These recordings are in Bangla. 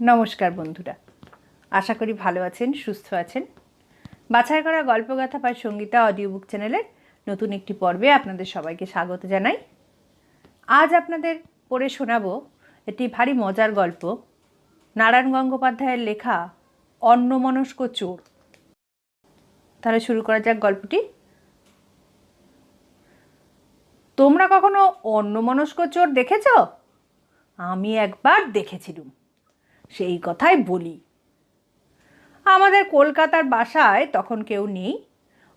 নমস্কার বন্ধুরা। আশা করি ভালো আছেন, সুস্থ আছেন। বাছাই করা গল্পগাথা পায় সঙ্গীতা অডিও বুক চ্যানেলের নতুন একটি পর্বে আপনাদের সবাইকে স্বাগত জানাই। আজ আপনাদের পড়ে শোনাবো একটি ভারী মজার গল্প, নারায়ণ গঙ্গোপাধ্যায়ের লেখা অন্যমনস্ক চোর। তাহলে শুরু করা যাক গল্পটি। তোমরা কখনো অন্যমনস্ক চোর দেখেছ? আমি একবার দেখেছিলুম। সেই কথাই বলি। আমাদের কলকাতার বাসায় তখন কেউ নেই।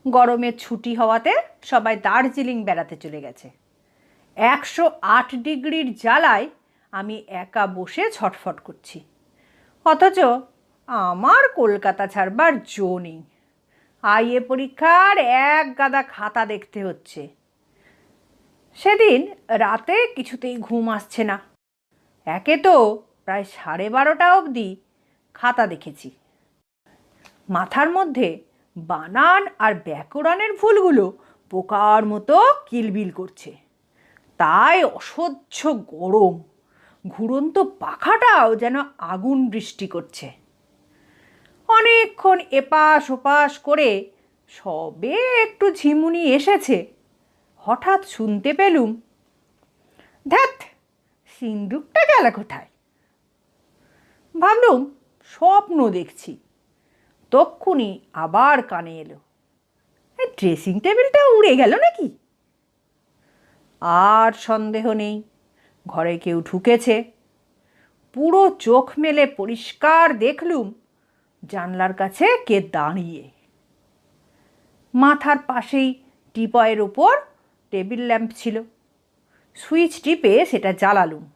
গরমের ছুটি হওয়াতে সবাই দার্জিলিং বেড়াতে চলে গেছে। একশো আট ডিগ্রির জ্বালায় আমি একা বসে ছটফট করছি। অথচ আমার কলকাতা ছাড়বার জো নেই। আইএ পরীক্ষার এক গাদা খাতা দেখতে হচ্ছে। সেদিন রাতে কিছুতেই ঘুম আসছে না। একে তো প্রায় সাড়ে বারোটা অবধি খাতা দেখেছি। মাথার মধ্যে বানান আর ব্যাকরণের ভুলগুলো পোকার মতো কিলবিল করছে। তাই অসহ্য গরম। ঘুরন্ত পাখাটাও যেন আগুন বৃষ্টি করছে। অনেকক্ষণ এপাশ ওপাশ করে সবে একটু ঝিমুনি এসেছে। হঠাৎ শুনতে পেলুম, ধ্যাত, সিন্দুকটা গেল কোথায়? ভাবলুম, স্বপ্ন দেখছি। তক্ষুনি আবার কানে এলো। ড্রেসিং টেবিলটা উড়ে গেল নাকি? আর সন্দেহ নেই, ঘরে কেউ ঢুকেছে। পুরো চোখ মেলে পরিষ্কার দেখলুম, জানলার কাছে কে দাঁড়িয়ে। মাথার পাশেই টিপয়ের ওপর টেবিল ল্যাম্প ছিল। সুইচ টিপে সেটা জ্বালালুম।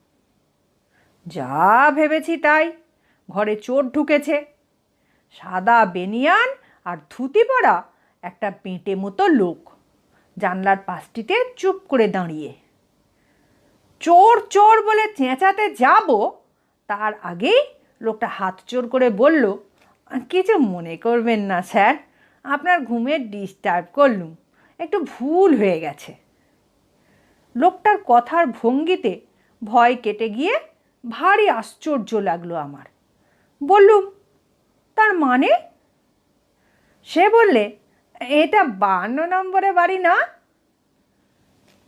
যা ভেবেছি তাই ঘরে চোর ঢুকেছে। সাদা বেনিয়ান আর ধুতি পরা একটা পেঁটে মতো লোক। জানলার পাশটিতে চুপ করে দাঁড়িয়ে। চোর চোর বলে চেঁচাতে যাব? তার আগেই লোকটা হাত চোর করে বলল, কিছু মনে করবেন না স্যার, আপনার ঘুমের ডিস্টার্ব করলুম, একটু ভুল হয়ে গেছে। লোকটার কথার ভঙ্গিতে ভয় কেটে গিয়ে ভারী আশ্চর্য লাগল আমার। বললুম, তার মানে? সে বললে, এটা বান্ন নম্বরে বাড়ি না?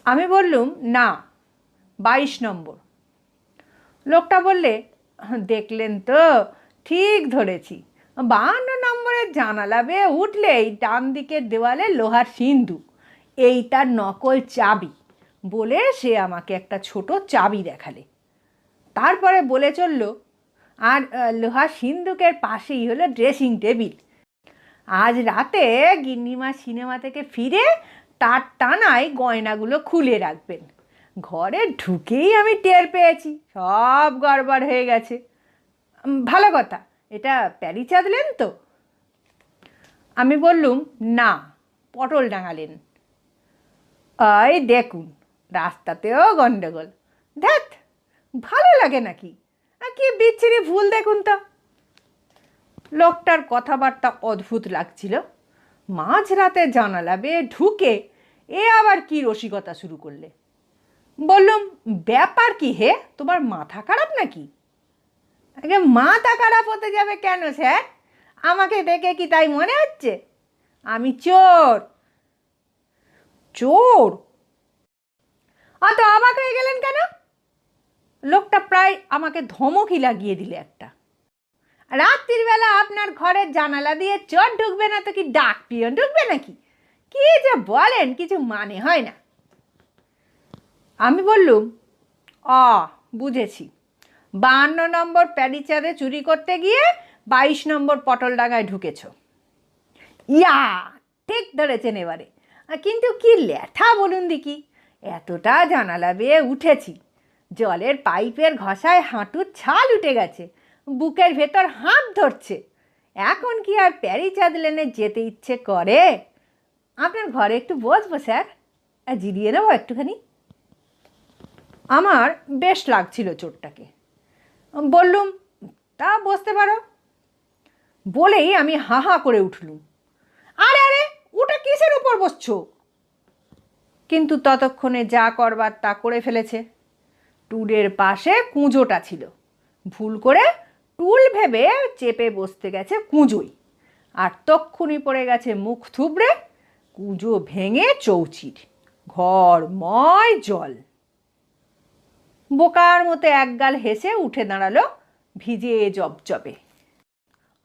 আমি বললুম, না, বাইশ নম্বর। লোকটা বললে, দেখলেন তো, ঠিক ধরেছি। বাহান্ন নম্বরের জানালা বেয়ে উঠলেই ডান দিকের দেওয়ালে লোহার সিন্ধু এই তার নকল চাবি বলে সে আমাকে একটা ছোট চাবি দেখালে। তারপরে বলে চলল আর লোহার সিন্ধুকের পাশেই হলো ড্রেসিং টেবিল আজ রাতে গিন্নিমা সিনেমা থেকে ফিরে তার টানায় গয়নাগুলো খুলে রাখবেন। ঘরে ঢুকেই আমি টের পেয়েছি, সব গড়বড় হয়ে গেছে। ভালো কথা, এটা প্যারি চাঁদলেন তো? আমি বললুম, না, পটল ডাঙালেন। এই দেখুন, রাস্তাতেও গন্ডগোল। দেখ ভালো লাগে নাকি? কি বিচ্ছিরি ভুল দেখুন তো। লোকটার কথাবার্তা অদ্ভুত লাগছিল। মাঝরাতে জানালা বেয়ে ঢুকে এ আবার কি রসিকতা শুরু করলে। বললুম, ব্যাপার কি হে? তোমার মাথা খারাপ নাকি? আগে মাথা খারাপ হতে যাবে কেন, স্যার? আমাকে দেখে কি তাই মনে হচ্ছে? আমি চোর। চোর? অত অবাক হয়ে গেলেন কেন? লোকটা প্রায় আমাকে ধমকই লাগিয়ে দিলে একটা। রাত্রির বেলা আপনার ঘরের জানালা দিয়ে চোর ঢুকবে না তো কি ডাক পিয়ন ঢুকবে নাকি? কি যে বলেন, কিছু মানে হয় না। আমি বললুম, অ, বুঝেছি। বাহান্ন নম্বর প্যারিচাঁদে চুরি করতে গিয়ে বাইশ নম্বর পটল ডাঙায় ঢুকেছ। ইয়া, ঠিক ধরেছেন এবারে। কিন্তু কি ল্যাঠা বলুন দেখি। এতটা জানালা বেয়ে উঠেছি। জলের পাইপের ঘষায় হাঁটুর ছাল উঠে গেছে। বুকের ভেতর হাত ধরছে। এখন কি আর প্যারিচাঁদ লেনে যেতে ইচ্ছে করে? আপনার ঘরে একটু বসবো, স্যার। আর জিরিয়ে নেব একটুখানি? আমার বেশ লাগছিল চোরটাকে। বললুম, তা বসতে পারো। বলেই আমি হা হা করে উঠলুম। আরে আরে, ওটা কিসের উপর বসছো? কিন্তু ততক্ষণে যা করবার তা করে ফেলেছে। টুডের পাশে কুঁজোটা ছিল। ভুল করে টুল ভেবে চেপে বসতে গেছে কুঁজোই। আর তক্ষুনি পড়ে গেছে মুখ থুবড়ে, কুঁজো ভেঙে চৌচির ঘরময় জল। বোকার মতো একগাল হেসে উঠে দাঁড়াল ভিজে জবজবে।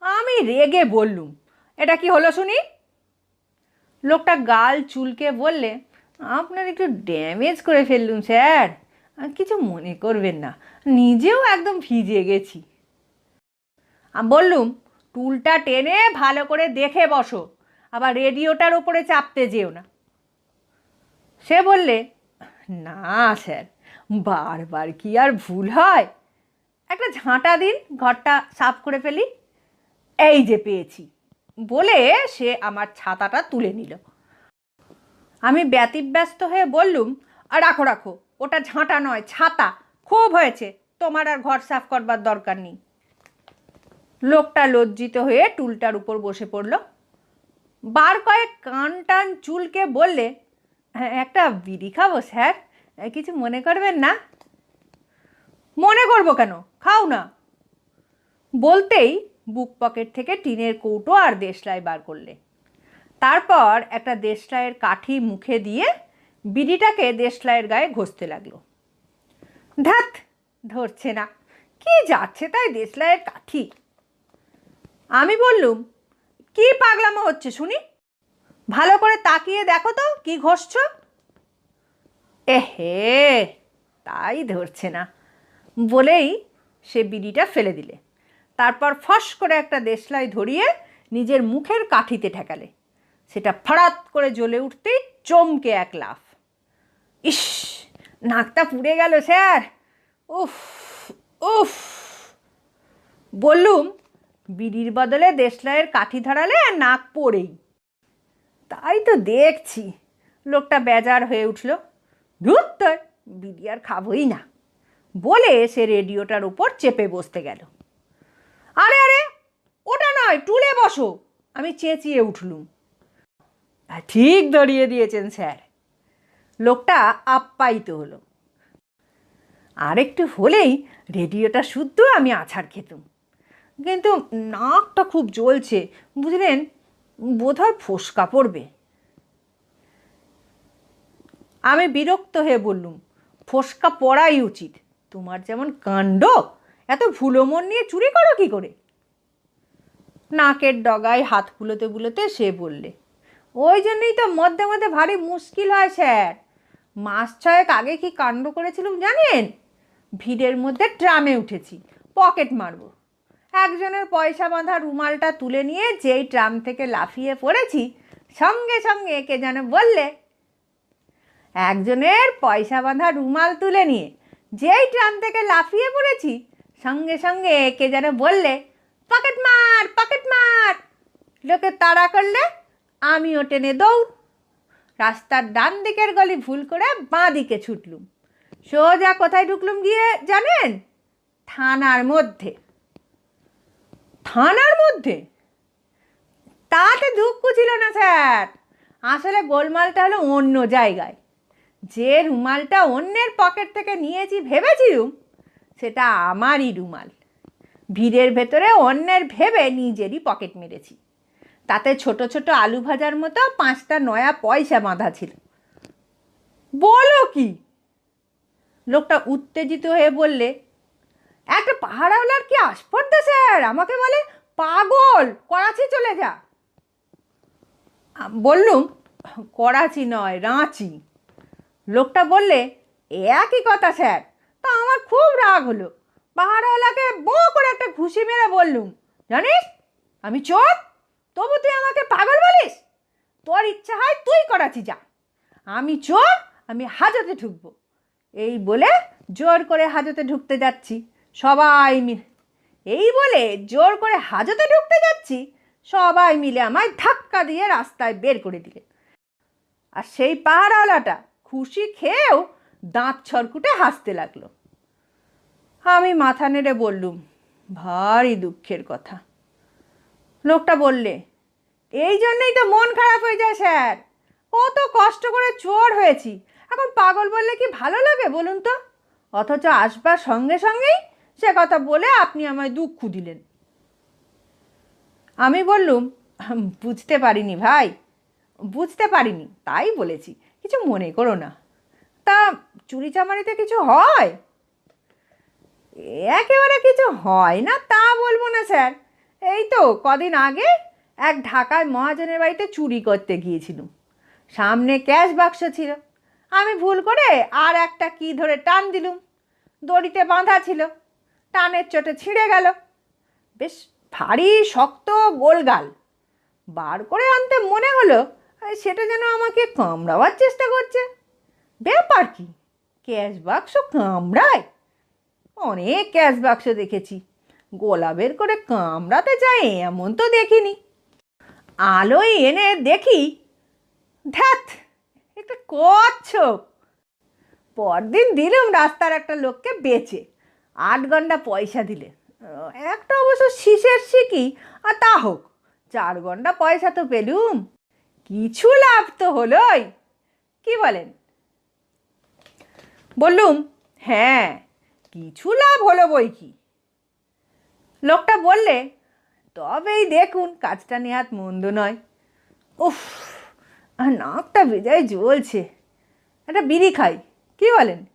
আমি রেগে বললুম, এটা কি হলো শুনি? লোকটা গাল চুলকে বললে, আপনার একটু ড্যামেজ করে ফেললুম, স্যার। কিছু মনে করবেন না। নিজেও একদম ভিজে গেছি। বললুম, টুলটা টেনে ভালো করে দেখে বসো। আবার রেডিওটার ওপরে চাপতে যেও না। সে বললে, না স্যার, বারবার কি আর ভুল হয়? একটা ঝাঁটা দিন, ঘরটা সাফ করে ফেলি। এই যে পেয়েছি। বলে সে আমার ছাতাটা তুলে নিল। আমি ব্যতিব্যস্ত হয়ে বললুম রাখো রাখো। ওটা ঝাঁটা নয় ছাতা। খুব হয়েছে। তোমার আর ঘর সাফ করবার দরকার নেই। লোকটা লজ্জিত হয়ে টুলটার উপর বসে পড়ল। বার কয়েক কান টান চুলকে বললে "হ্যাঁ, একটা বিড়ি খাব স্যার? কিছু মনে করবেন না? মনে করব কেন? খাও না। বলতেই বুক পকেট থেকে টিনের কৌটো আর দেশলাই বার করলে। তারপর একটা দেশলাইয়ের কাঠি মুখে দিয়ে বিড়িটাকে দেশলাইয়ের গায়ে ঘষতে লাগল। ধ্যাত ধরছে না। কি যাচ্ছে তাই দেশলাইয়ের কাঠি? আমি বললুম, কি পাগলামো হচ্ছে শুনি? ভালো করে তাকিয়ে দেখো তো, কি ঘষছ? এহে, তাই ধরছে না। বলেই সে বিড়িটা ফেলে দিলে। তারপর ফস করে একটা দেশলাই ধরিয়ে নিজের মুখের কাঠিতে ঠেকালে। সেটা ফাড়াত করে জ্বলে উঠতেই চমকে এক লাফ। ইস নাকটা পুড়ে গেল স্যার। উফ উফ। বললুম বিড়ির বদলে দেশলাইয়ের কাঠি ধরালে আর নাক পড়েই। তাই তো দেখছি লোকটা বেজার হয়ে উঠল। ধুর বিড়ি আর খাবই না। বলে সে রেডিওটার উপর চেপে বসতে গেল। আরে আরে ওটা নয় টুলে বসো। আমি চেঁচিয়ে উঠলুম। "হ্যাঁ, ঠিক ধরিয়ে দিয়েছেন স্যার। লোকটা আপ্যায়িত হলো। আর একটু হলেই রেডিওটা শুদ্ধ আমি আছাড় খেতুম। কিন্তু নাকটা খুব জ্বলছে, বুঝলেন? বোধহয় ফোসকা পড়বে। আমি বিরক্ত হয়ে বললুম, ফোসকা পড়াই উচিত। তোমার যেমন কাণ্ড, এত ভুলো মন নিয়ে চুরি করো কি করে? নাকের ডগায় হাত বুলোতে বুলোতে সে বললে, ওই জন্যই তো মধ্যে মধ্যে ভারী মুশকিল হয়, স্যার। মাস ছয়েক আগে কি কাণ্ড করেছিলাম জানেন? ভিড়ের মধ্যে ট্রামে উঠেছি, পকেট মারবো। একজনের পয়সা বাঁধা রুমালটা তুলে নিয়ে যেই ট্রাম থেকে লাফিয়ে পড়েছি, সঙ্গে সঙ্গে কে যেন বললে, একজনের পয়সা বাঁধা রুমাল তুলে নিয়ে যেই ট্রাম থেকে লাফিয়ে পড়েছি, সঙ্গে সঙ্গে কে যেন বললে, পকেট মার পকেট মার লোকে তাড়া করলে আমিও টেনে দৌড় রাস্তার ডান দিকের গলি ভুল করে বাঁ দিকে ছুটলুম। সোজা কোথায় ঢুকলুম গিয়ে জানেন? থানার মধ্যে। থানার মধ্যে? তাতে দুঃখ ছিল না স্যার। আসলে গোলমালটা হলো অন্য জায়গায়। যে রুমালটা অন্যের পকেট থেকে নিয়েছি ভেবেছিলুম, সেটা আমারই রুমাল। ভিড়ের ভেতরে অন্যের ভেবে নিজেরই পকেট মেরেছি। তাতে ছোট ছোট আলু ভাজার মতো পাঁচটা নয়া পয়সা বাঁধা ছিল। বলো কি? লোকটা উত্তেজিত হয়ে বললে, একটা পাহাড়াওয়ালার কি আসপর্দা স্যার? আমাকে বলে, পাগল, করাচি চলে যা। বললুম, করাচি নয়, রাঁচি। লোকটা বললে একই কথা স্যার, তা আমার খুব রাগ হলো। পাহাড়ওয়ালাকে বো করে একটা ঘুষি মেরে বললুম, জানিস, আমি চোর? তবু তুই আমাকে পাগল বলিস? তোর ইচ্ছা হয় তুই করাচি যা। আমি চোর, আমি হাজতে ঢুকবো। এই বলে জোর করে হাজতে ঢুকতে যাচ্ছি, সবাই মিলে। এই বলে জোর করে হাজতে ঢুকতে যাচ্ছি, সবাই মিলে আমায় ধাক্কা দিয়ে রাস্তায় বের করে দিলে। আর সেই পাহাড়ওয়ালাটা খুশি খেয়েও দাঁত ছরকুটে হাসতে লাগল। আমি মাথা নেড়ে বললুম, ভারী দুঃখের কথা। লোকটা বললে, এই জন্যই তো মন খারাপ হয়ে যায় স্যার। কত কষ্ট করে চোর হয়েছি। এখন পাগল বললে কি ভালো লাগে বলুন তো? অথচ আসবার সঙ্গে সঙ্গেই সে কথা বলে আপনি আমায় দুঃখ দিলেন। আমি বললুম বুঝতে পারিনি ভাই। বুঝতে পারিনি, তাই বলেছি। কিছু মনে করো না। তা চুরি চামারিতে কিছু হয়? একেবারে কিছু হয় না, তা বলব না স্যার। এই তো কদিন আগে এক ঢাকায় মহাজনের বাড়িতে চুরি করতে গিয়েছিলুম। সামনে ক্যাশ বাক্স ছিল। আমি ভুল করে আর একটা কি ধরে টান দিলুম। দড়িতে বাঁধা ছিল। টানের চোটে ছিঁড়ে গেল। বেশ ভারী, শক্ত গোলগাল। বার করে আনতে মনে হলো সেটা যেন আমাকে কামড়াবার চেষ্টা করছে। ব্যাপার কি? ক্যাশ বাক্স কামড়ায়? অনেক ক্যাশ বাক্স দেখেছি। গোলা বের করে কামড়াতে যায়, এমন তো দেখিনি। আলোয় এনে দেখি ধ্যাত একটা কচ্ছপ। পরদিন দিলুম রাস্তার একটা লোককে বেচে, আট ঘণ্টা পয়সা দিলে। একটা অবশ্য শীষের শিখি আর তা হোক, চার ঘণ্টা পয়সা তো পেলুম। কিছু লাভ তো হলোই, কি বলেন? বললুম হ্যাঁ কিছু লাভ হলো বই কি? লোকটা বললে তবেই দেখুন কাজটা নেহাত মন্দ নয়। উফ আর নাকটা বেজায় জ্বলছে। একটা বিড়ি খাই কি বলেন?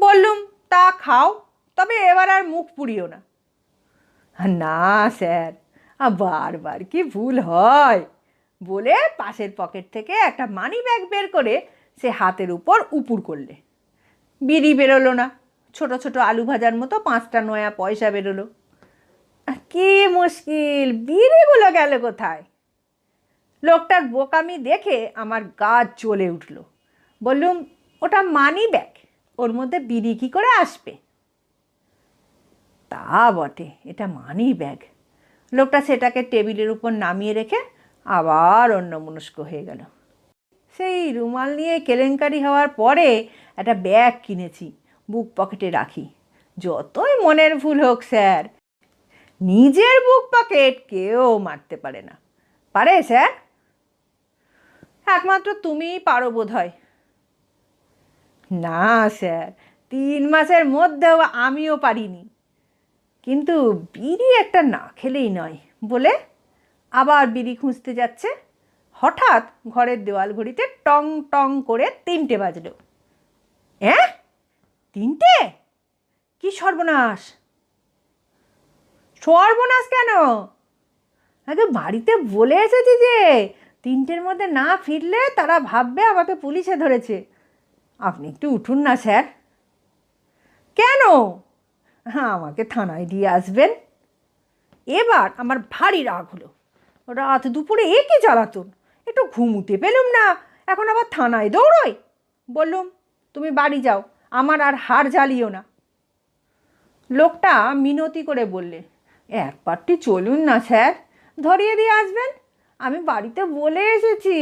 বললুম তা খাও তবে এবার আর মুখ পুড়িও না। না স্যার আ, বারবার কি ভুল হয়? বলে পাশের পকেট থেকে একটা মানি ব্যাগ বের করে সে হাতের উপর উপুর করলে। বিড়ি বেরোলো না। ছোট ছোট আলু ভাজার মতো পাঁচটা নয়া পয়সা বেরোলো। কি মুশকিল, বিড়িগুলো গেল কোথায়? লোকটার বোকামি দেখে আমার গা জ্বলে উঠল। বললুম, ওটা মানি ব্যাগ, ওর মধ্যে বিড়ি কী করে আসবে? তা বটে, এটা মানি ব্যাগ। লোকটা সেটাকে টেবিলের উপর নামিয়ে রেখে আবার অন্যমনস্ক হয়ে গেল। সেই রুমাল নিয়ে কেলেঙ্কারি হওয়ার পরে একটা ব্যাগ কিনেছি। বুক পকেটে রাখি। যতই মনের ভুল হোক, স্যার। নিজের বুক পকেট কেউ মারতে পারে না। পারে, স্যার? একমাত্র তুমিই পারো বোধ হয় না, স্যার। তিন মাসের মধ্যেও আমিও পারিনি। কিন্তু বিড়ি একটা না খেলেই নয়। বলে আবার বিড়ি খুঁজতে যাচ্ছে। হঠাৎ ঘরের দেওয়াল ঘড়িতে টং টং করে তিনটে বাজলো। হ্যাঁ তিনটে? কি সর্বনাশ? সর্বনাশ কেন? আগে বাড়িতে বলে এসেছি যে তিনটের মধ্যে না ফিরলে তারা ভাববে আমাকে পুলিশে ধরেছে। আপনি একটু উঠুন না, স্যার। কেন? হ্যাঁ আমাকে থানায় দিয়ে আসবেন। এবার আমার ভারী রাগ হলো। রাত দুপুরে এ কি জ্বালাতন? একটু ঘুমুতে পেলুম না। এখন আবার থানায় দৌড়ই। বললুম, তুমি বাড়ি যাও। আমার আর হাড় জ্বালিও না। লোকটা মিনতি করে বললে এক পাটটি চলুন না স্যার, ধরিয়ে দিয়ে আসবেন? আমি বাড়িতে বলে এসেছি।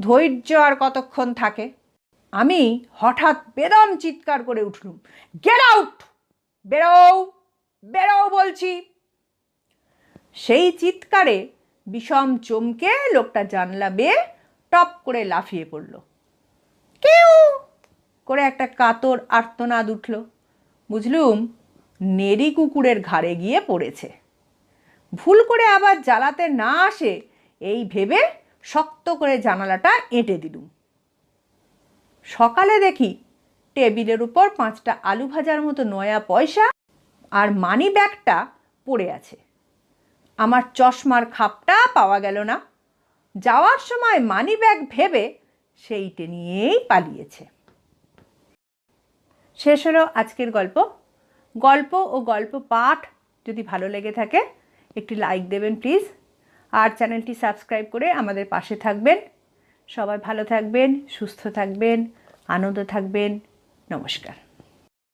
ধৈর্য আর কতক্ষণ থাকে? আমি হঠাৎ বেদম চিৎকার করে উঠলুম গেট আউট বেরোও বেরোও বলছি। সেই চিৎকারে বিষম চমকে লোকটা জানলা বেয়ে টপ করে লাফিয়ে পড়ল। কেউ করে একটা কাতর আর্তনাদ উঠল। বুঝলুম নেরি কুকুরের ঘাড়ে গিয়ে পড়েছে। ভুল করে আবার জ্বালাতে না আসে, এই ভেবে শক্ত করে জানালাটা এঁটে দিলুম। সকালে দেখি টেবিলের উপর পাঁচটা আলু ভাজার মতো নয়া পয়সা আর মানি ব্যাগটা পড়ে আছে। আমার চশমার খাপটা পাওয়া গেল না। যাওয়ার সময় মানি ব্যাগ ভেবে সেইটে নিয়েই পালিয়েছে। শেষ হলো আজকের গল্প। গল্প ও গল্প পাঠ যদি ভালো লেগে থাকে, একটি লাইক দেবেন প্লিজ আর চ্যানেলটি সাবস্ক্রাইব করে আমাদের পাশে থাকবেন। সবাই ভালো থাকবেন, সুস্থ থাকবেন, আনন্দ থাকবেন। নমস্কার।